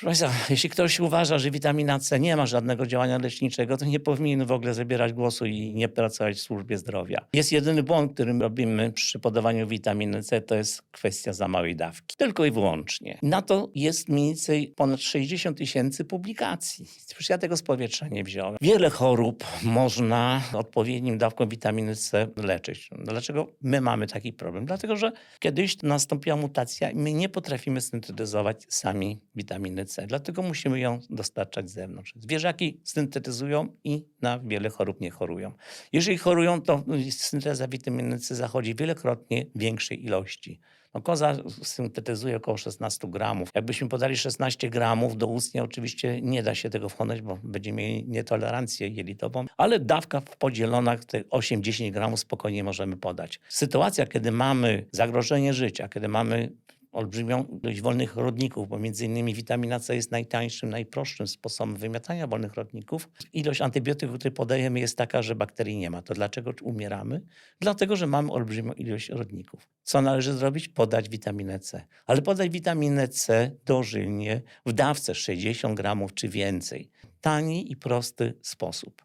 Proszę Państwa, jeśli ktoś uważa, że witamina C nie ma żadnego działania leczniczego, to nie powinien w ogóle zabierać głosu i nie pracować w służbie zdrowia. Jest jedyny błąd, który robimy przy podawaniu witaminy C, to jest kwestia za małej dawki. Tylko i wyłącznie. Na to jest mniej więcej ponad 60 tysięcy publikacji. Przecież ja tego z powietrza nie wziąłem. Wiele chorób można odpowiednim dawką witaminy C leczyć. Dlaczego my mamy taki problem? Dlatego, że kiedyś nastąpiła mutacja i my nie potrafimy syntetyzować sami witaminy Dlatego musimy ją dostarczać z zewnątrz. Zwierzaki syntetyzują i na wiele chorób nie chorują. Jeżeli chorują, to synteza witaminy C zachodzi w wielokrotnie większej ilości. No, koza syntetyzuje około 16 gramów. Jakbyśmy podali 16 gramów do ustnia, oczywiście nie da się tego wchłonąć, bo będziemy mieli nietolerancję jelitową, ale dawka podzielona, te 8-10 gramów spokojnie możemy podać. Sytuacja, kiedy mamy zagrożenie życia, kiedy mamy olbrzymią ilość wolnych rodników, bo między innymi witamina C jest najtańszym, najprostszym sposobem wymiatania wolnych rodników. Ilość antybiotyków, które podajemy jest taka, że bakterii nie ma. To dlaczego umieramy? Dlatego, że mamy olbrzymią ilość rodników. Co należy zrobić? Podać witaminę C. Ale podać witaminę C dożylnie w dawce 60 gramów czy więcej. Tani i prosty sposób.